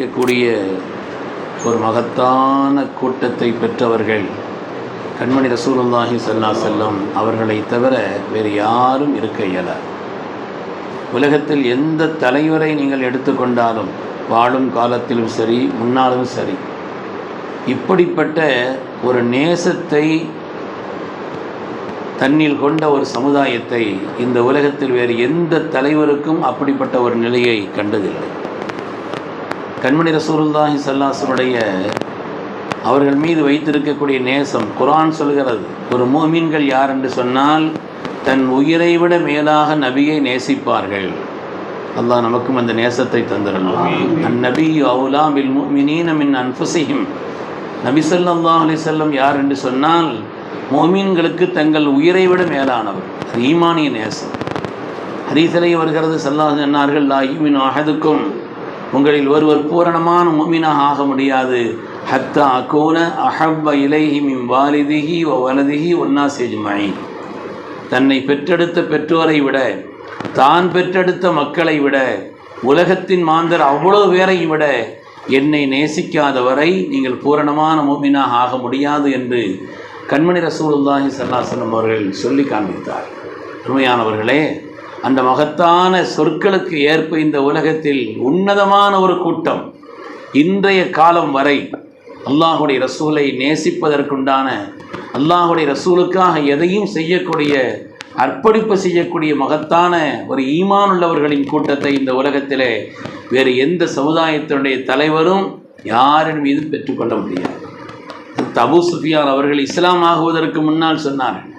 இருக்கக்கூடிய ஒரு மகத்தான கூட்டத்தை பெற்றவர்கள் கண்மணி ரசூலுல்லாஹி சல்லா செல்லம் அவர்களை தவிர வேறு யாரும் இருக்க இயல. உலகத்தில் எந்த தலைவரை நீங்கள் எடுத்துக்கொண்டாலும் வாழும் காலத்திலும் சரி முன்னாலும் சரி இப்படிப்பட்ட ஒரு நேசத்தை தன்னில் கொண்ட ஒரு சமுதாயத்தை இந்த உலகத்தில் வேறு எந்த தலைவருக்கும் அப்படிப்பட்ட ஒரு நிலையை கண்டதில்லை. கண்மணி ரசூலுல்லாஹி ஸல்லல்லாஹுடைய அவர்கள் மீது வைத்திருக்கக்கூடிய நேசம் குர்ஆன் சொல்கிறது. ஒரு மூமின்கள் யார் என்று சொன்னால் தன் உயிரை விட மேலாக நபியை நேசிப்பார்கள். அல்லாஹ் நமக்கும் அந்த நேசத்தை தந்திரணும். அந்நபி அவுலா பில் முஃமினீன மின் அன்ஃபுஸிஹிம். நபி ஸல்லல்லாஹு அலைஹி வஸல்லம் யார் என்று சொன்னால் மோமீன்களுக்கு தங்கள் உயிரை விட மேலானவர். அது ஈமானிய நேசம். ஹரீசலை வருகிறது சல்லாஹ் சொன்னார்கள் லா ஈமின் அஹதுக்கும் உங்களில் ஒருவர் பூரணமான மோமினாக ஆக முடியாது. ஹத்தா அகோன அஹப்ப இலைஹி மிம் வாலிதிஹி ஒ வலதிஹி ஒன்னா சேஜ்மாயி தன்னை பெற்றெடுத்த பெற்றோரை விட தான் பெற்றெடுத்த மக்களை விட உலகத்தின் மாந்தர் அவ்வளோ பேரையும் விட என்னை நேசிக்காதவரை நீங்கள் பூரணமான மோமினாக ஆக முடியாது என்று கண்மணி ரசூலுல்லாஹி சல்லாசனம் அவர்கள் சொல்லி காண்பித்தார். உண்மையானவர்களே அந்த மகத்தான சொற்களுக்கு ஏற்ப இந்த உலகத்தில் உன்னதமான ஒரு கூட்டம் இன்றைய காலம் வரை அல்லாஹுடைய ரசூலை நேசிப்பதற்குண்டான அல்லாஹுடைய ரசூலுக்காக எதையும் செய்யக்கூடிய அர்ப்பணிப்பு செய்யக்கூடிய மகத்தான ஒரு ஈமான் உள்ளவர்களின் கூட்டத்தை இந்த உலகத்திலே வேறு எந்த சமுதாயத்தினுடைய தலைவரும் யாரின் மீதும் பெற்றுக்கொள்ள முடியாது. தபு சுஃபியான் அவர்கள் இஸ்லாம் ஆகுவதற்கு முன்னால் சொன்னார்கள்.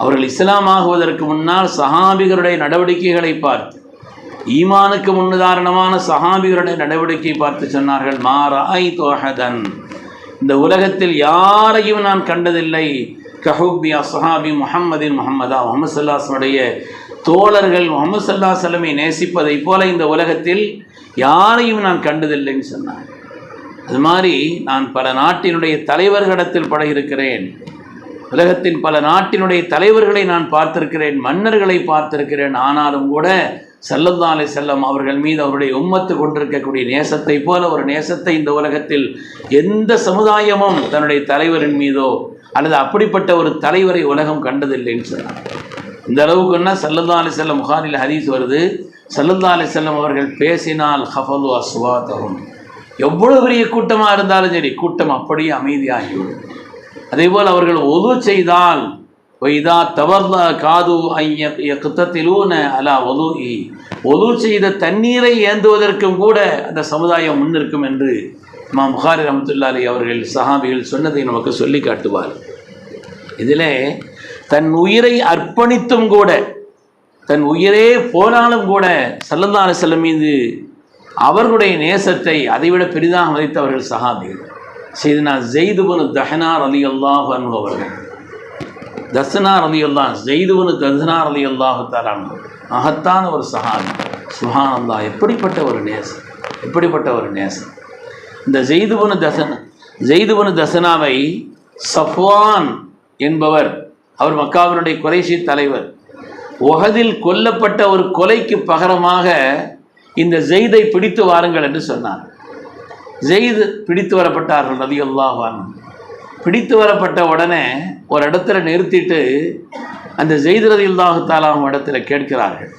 அவர்கள் இஸ்லாம் ஆகுவதற்கு முன்னால் சஹாபிகளுடைய நடவடிக்கைகளை பார்த்து ஈமானுக்கு முன்னுதாரணமான சஹாபிகளுடைய நடவடிக்கை பார்த்து சொன்னார்கள் மாராய் தோஹதன் இந்த உலகத்தில் யாரையும் நான் கண்டதில்லை. கஹூபி அசஹாபி முஹம்மதின் முஹம்மதா. முகமது சல்லாஸ்னுடைய தோழர்கள் முகமது சல்லா சலமை நேசிப்பதைப் போல இந்த உலகத்தில் யாரையும் நான் கண்டதில்லைன்னு சொன்னார் அது மாதிரி நான் பல நாட்டினுடைய தலைவர்களிடத்தில் பழகியிருக்கிறேன். உலகத்தின் பல நாட்டினுடைய தலைவர்களை நான் பார்த்திருக்கிறேன் மன்னர்களை பார்த்திருக்கிறேன். ஆனாலும் கூட செல்லல்லா அலை செல்லம் அவர்கள் மீது அவருடைய உம்மத்து கொண்டிருக்கக்கூடிய நேசத்தை போல ஒரு நேசத்தை இந்த உலகத்தில் எந்த சமுதாயமும் தன்னுடைய தலைவரின் மீதோ அல்லது அப்படிப்பட்ட ஒரு தலைவரை உலகம் கண்டதில்லைன்னு சொன்னார். இந்த அளவுக்குன்னா சல்லல்லா அலி செல்லம் முகாரில் ஹதீஸ் வருது. சல்லல்லா அலி செல்லம் அவர்கள் பேசினால் ஹஃபலு தரும் எவ்வளவு பெரிய கூட்டமாக இருந்தாலும் சரி கூட்டம் அப்படியே அமைதியாகிவிடும். அதேபோல் அவர்கள் ஒது செய்தால் வைதா தவர்ல காது ஐயத்திலூன அலா ஒது ஒது செய்த தண்ணீரை ஏந்துவதற்கும் கூட அந்த சமுதாயம் முன்னிற்கும் என்று மா முகாரி ரஹமத்துல்லா அலி அவர்கள் சஹாபிகள் சொன்னதை நமக்கு சொல்லி காட்டுவார். இதில் தன் உயிரை அர்ப்பணித்தும் கூட தன் உயிரே போனாலும் கூட சல்லந்தான செல்லம் மீது அவர்களுடைய நேசத்தை அதைவிட பெரிதாக மதித்தவர்கள் சஹாபிகள். செய்தனா ஜெய்துபனு தஹனார் அலி அல்லாஹ் அவர்கள். தசனார் அலி அல்லா ஜெய்துபனு தசனார் அலி அல்லாஹு தாலான் மகத்தான ஒரு சஹாபி. சுஹான் அல்லா எப்படிப்பட்ட ஒரு நேசம் எப்படிப்பட்ட ஒரு நேசம் இந்த ஜெய்துபனு தசன் ஜெய்துபனு தசனாவை சஃப்வான் என்பவர் அவர் மக்காவினுடைய குறைசி தலைவர். உகதில் கொல்லப்பட்ட ஒரு கொலைக்கு பகரமாக இந்த ஜெய்தை பிடித்து வாருங்கள் என்று சொன்னார். ஜெயிது பிடித்து வரப்பட்டார்கள் நதி அல்லாஹான் பிடித்து வரப்பட்ட உடனே ஒரு இடத்துல நிறுத்திட்டு அந்த ஜெயிது ரதி அல்லாஹாலாம் இடத்துல கேட்கிறார்கள்.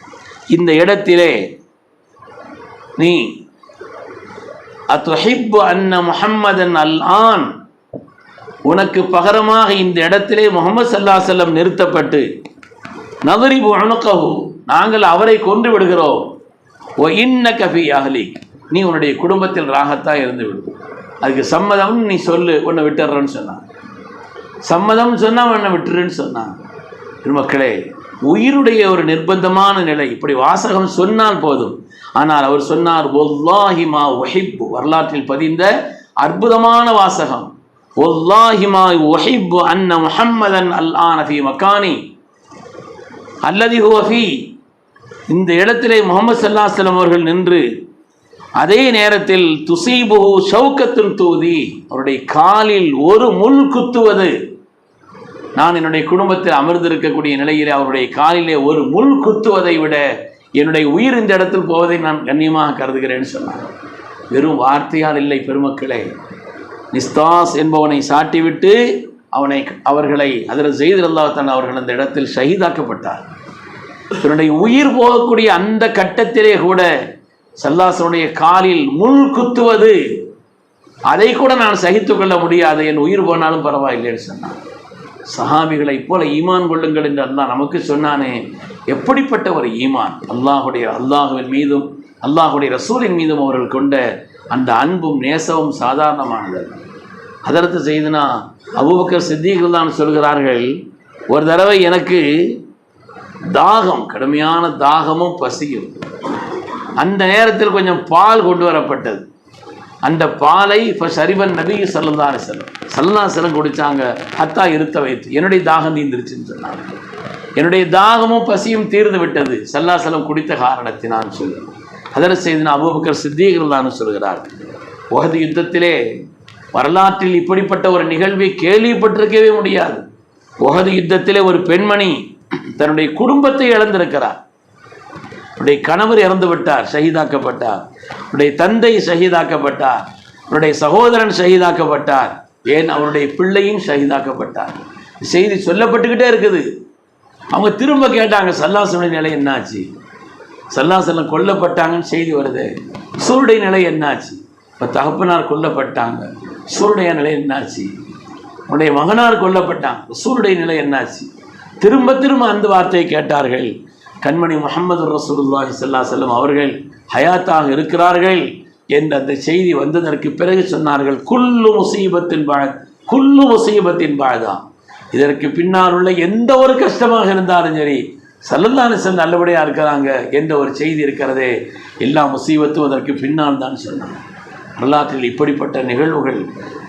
இந்த இடத்திலே நீ அத்துஹிப்பு அன்ன முஹம்மதன் அல் ஆன் உனக்கு பகரமாக இந்த இடத்திலே முகமது சல்லா செல்லம் நிறுத்தப்பட்டு நவரிபு அணுக்கஹு நாங்கள் அவரை கொன்று விடுகிறோம். ஓ இன்ன கஃபி அகலிக் நீ உன்னுடைய குடும்பத்தில் ராகத்தாக இருந்து விடு. அதுக்கு சம்மதம்னு நீ சொல்லு உன்னை விட்டுறன்னு சொன்னான் சம்மதம்னு சொன்னால் உன்னை விட்டுருன்னு சொன்னான் மக்களே உயிருடைய ஒரு நிர்பந்தமான நிலை. இப்படி வாசகம் சொன்னால் போதும். ஆனால் அவர் சொன்னார் ஒல்லாஹிமா ஒஹிப் வரலாற்றில் பதிந்த அற்புதமான வாசகம். ஒல்லாஹிமா ஒஹிப் அன்ன முஹம்மதன் அல் ஆனஃபி மக்கானி அல்லதி ஹுவஃபி இந்த இடத்திலே முகமது சல்லாஹ் அவர்கள் நின்று அதே நேரத்தில் துசீபுஹு சவுக்கத்தில் தூதி அவருடைய காலில் ஒரு முள் குத்துவது. நான் என்னுடைய குடும்பத்தில் அமர்ந்திருக்கக்கூடிய நிலையில் அவருடைய காலிலே ஒரு முள் குத்துவதை விட என்னுடைய உயிர் இந்த இடத்தில் போவதை நான் கண்ணியமாக கருதுகிறேன்னு சொன்னார். வெறும் வார்த்தையால் இல்லை பெருமக்களே. நிஸ்தாஸ் என்பவனை சாட்டிவிட்டு அவனை அவர்களை அதில் செய்து தன் அவர்கள் அந்த இடத்தில் ஷஹீதாக்கப்பட்டார். தன்னுடைய உயிர் போகக்கூடிய அந்த கட்டத்திலே கூட சல்லாசனுடைய காலில் முள் குத்துவது அதை கூட நான் சகித்து கொள்ள முடியாது. என் உயிர் போனாலும் பரவாயில்லைன்னு சொன்னான். சஹாபிகளைப் போல ஈமான் கொள்ளுங்கள் என்று அல்லாஹ் நமக்கு சொன்னானே. எப்படிப்பட்ட ஒரு ஈமான்? அல்லாஹுடைய அல்லாஹுவின் மீதும் அல்லாஹுடைய ரசூலின் மீதும் அவர்கள் கொண்ட அந்த அன்பும் நேசமும் சாதாரணமானது. அதற்கு செய்துனா அபுபக்கர் சித்திகள் தான் சொல்கிறார்கள் ஒரு தடவை எனக்கு தாகம் கடுமையான தாகமும் பசியும். அந்த நேரத்தில் கொஞ்சம் பால் கொண்டு வரப்பட்டது. அந்த பாலை இப்போ சரிவன் நபி சல்லா செல்லம் சல்லா செல்லம் குடித்தாங்க ஹத்தா இருத்த வைத்து என்னுடைய தாகம் தீந்துருச்சுன்னு சொன்னாங்க. என்னுடைய தாகமும் பசியும் தீர்ந்து விட்டது. சல்லா செல்லம் குடித்த காரணத்தினான் சொல்லி. அதற்கு செய்தின் அபூபக்கர் சித்திகள் சொல்கிறார் உகது யுத்தத்திலே வரலாற்றில் இப்படிப்பட்ட ஒரு நிகழ்வை கேள்விப்பட்டிருக்கவே முடியாது. உகது யுத்தத்திலே ஒரு பெண்மணி தன்னுடைய குடும்பத்தை இழந்திருக்கிறார். உடைய கணவர் இறந்து விட்டார் ஷஹீதாக்கப்பட்டார். உடைய தந்தை ஷஹீதாக்கப்பட்டார். உன்னுடைய சகோதரன் ஷஹீதாக்கப்பட்டார். ஏன்? அவருடைய பிள்ளையும் ஷஹீதாக்கப்பட்டார். செய்தி சொல்லப்பட்டுக்கிட்டே இருக்குது. அவங்க திரும்ப கேட்டாங்க சல்லாசனுடைய நிலை என்னாச்சு? சல்லாசலம் கொல்லப்பட்டாங்கன்னு செய்தி வருது. சூருடைய நிலை என்னாச்சு? இப்போ தகப்பனார் கொல்லப்பட்டாங்க. சூருடைய நிலை என்னாச்சு? உன்னுடைய மகனார் கொல்லப்பட்டாங்க. சூருடைய நிலை என்னாச்சு? திரும்ப திரும்ப அந்த வார்த்தையை கேட்டார்கள். கண்மணி முகமது ரசூலுல்லாஹி சல்லா செல்லம் அவர்கள் ஹயாத்தாக இருக்கிறார்கள் என்ற அந்த செய்தி வந்ததற்கு பிறகு சொன்னார்கள் குல்லு முசீபத்தின் வாழ் குல்லு முசீபத்தின் பாழ்தான் இதற்கு பின்னால் உள்ள எந்த ஒரு கஷ்டமாக இருந்தாலும் சரி சல்லல்லாஹு செல் நல்லபடியாக இருக்கிறாங்க என்ற ஒரு செய்தி இருக்கிறதே எல்லா முசீபத்தும் அதற்கு பின்னால் தான் சொன்னாங்க. வரலாற்றில் இப்படிப்பட்ட நிகழ்வுகள்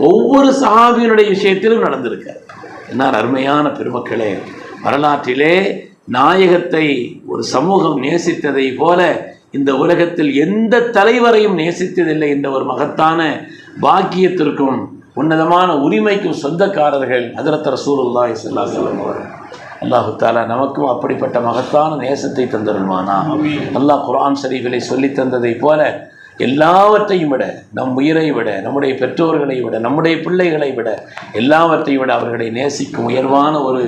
ஒவ்வொரு சஹாபியினுடைய விஷயத்திலும் நடந்திருக்கார் என்னார் அருமையான பெருமக்களே வரலாற்றிலே நாயகத்தை ஒரு சமூகம் நேசித்ததை போல இந்த உலகத்தில் எந்த தலைவரையும் நேசித்ததில்லை என்ற ஒரு மகத்தான பாக்கியத்திற்கும் உன்னதமான உரிமைக்கும் சொந்தக்காரர்கள் ஹதரத் ரசூலுல்லாஹி ஸல்லல்லாஹு அலைஹி வஸல்லம் அல்லாஹு தாலா நமக்கும் அப்படிப்பட்ட மகத்தான நேசத்தை தந்தருள்வானா அல்லாஹ் குர்ஆன் ஷரீஃபிலே சொல்லி தந்ததை போல எல்லாவற்றையும் விட நம் உயிரை விட நம்முடைய பெற்றோர்களை விட நம்முடைய பிள்ளைகளை விட எல்லாவற்றையும் விட அவர்களை நேசிக்கும் உயர்வான ஒரு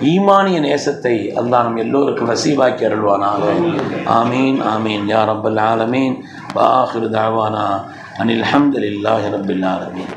ஈமானிய நேசத்தை அல்லா நம் எல்லோருக்கும் நசீவாக்கி அருள்வானாக. ஆமீன் ஆமீன். யார் ரப்பல் ஆலமீன். பாஹிர் தாவானா அனில் அஹமதுல்லாஹி ரபில் ஆலமீன்.